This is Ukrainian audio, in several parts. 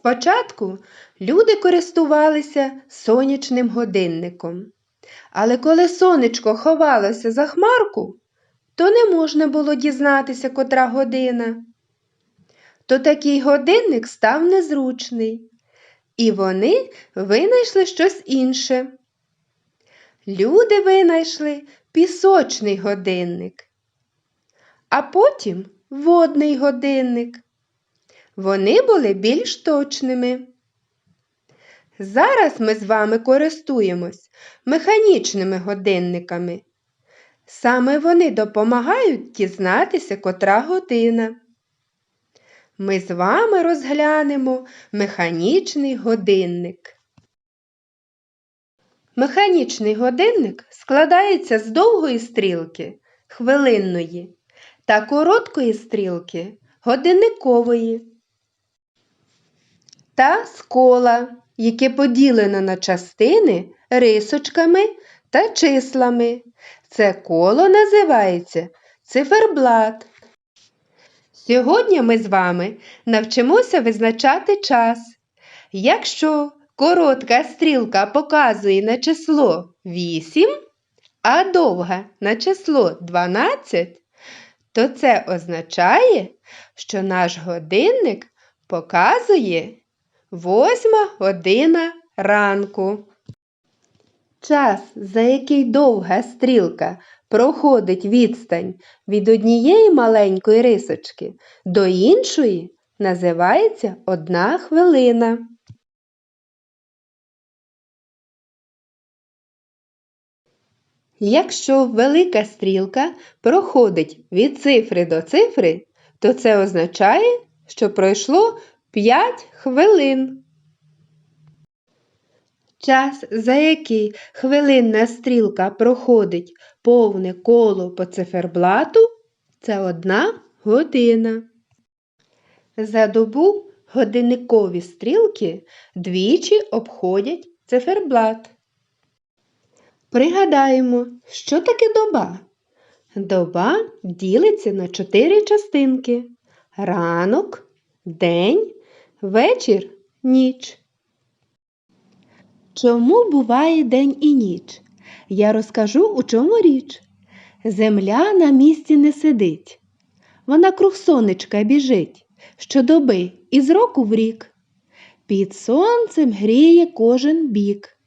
Спочатку люди користувалися сонячним годинником. Але коли сонечко ховалося за хмарку, то не можна було дізнатися, котра година. То такий годинник став незручний, і вони винайшли щось інше. Люди винайшли пісочний годинник, а потім водний годинник. Вони були більш точними. Зараз ми з вами користуємось механічними годинниками. Саме вони допомагають дізнатися, котра година. Ми з вами розглянемо механічний годинник. Механічний годинник складається з довгої стрілки хвилинної та короткої стрілки годинникової та з кола, яке поділено на частини рисочками та числами. Це коло називається циферблат. Сьогодні ми з вами навчимося визначати час. Якщо коротка стрілка показує на число 8, а довга на число 12, то це означає, що наш годинник показує 8 година ранку. Час, за який довга стрілка проходить відстань від однієї маленької рисочки до іншої, називається одна хвилина. Якщо велика стрілка проходить від цифри до цифри, то це означає, що пройшло 5 хвилин. Час, за який хвилинна стрілка проходить повне коло по циферблату, це одна година. За добу годинникові стрілки двічі обходять циферблат. Пригадаємо, що таке доба? Доба ділиться на чотири частинки: ранок, день, вечір, ніч. Чому буває день і ніч? Я розкажу, у чому річ. Земля на місці не сидить. Вона круг сонечка біжить щодоби із року в рік. Під сонцем гріє кожен бік.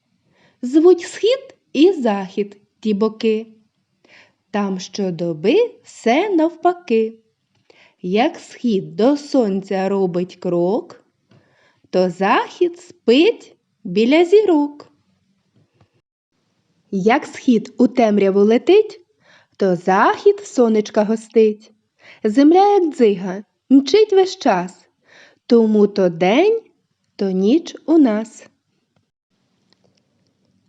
Звуть схід і захід ті боки. Там щодоби все навпаки. Як схід до сонця робить крок, то захід спить біля зірок. Як схід у темряву летить, то захід сонечка гостить. Земля, як дзига, мчить весь час, тому то день, то ніч у нас.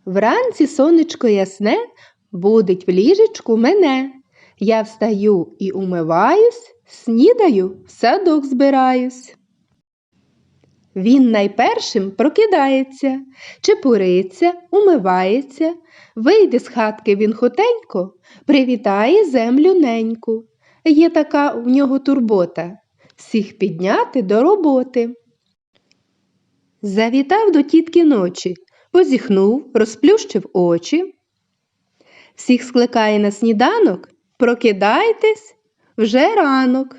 Вранці сонечко ясне будить в ліжечку мене. Я встаю і умиваюсь, снідаю, в садок збираюсь. Він найпершим прокидається, чепуриться, умивається, вийде з хатки він хутенько, привітає землю неньку. Є така в нього турбота всіх підняти до роботи. Завітав до тітки ночі, позіхнув, розплющив очі. Всіх скликає на сніданок, прокидайтесь вже ранок.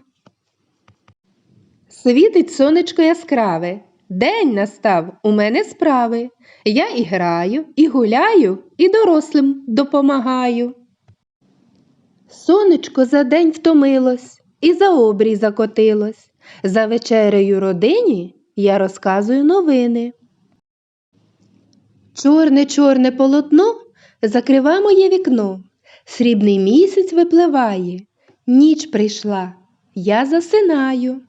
Світить сонечко яскраве, день настав, у мене справи. Я і граю, і гуляю, і дорослим допомагаю. Сонечко за день втомилось і за обрій закотилось. За вечерею родині я розказую новини. Чорне чорне полотно закрива моє вікно. Срібний місяць випливає, ніч прийшла, я засинаю.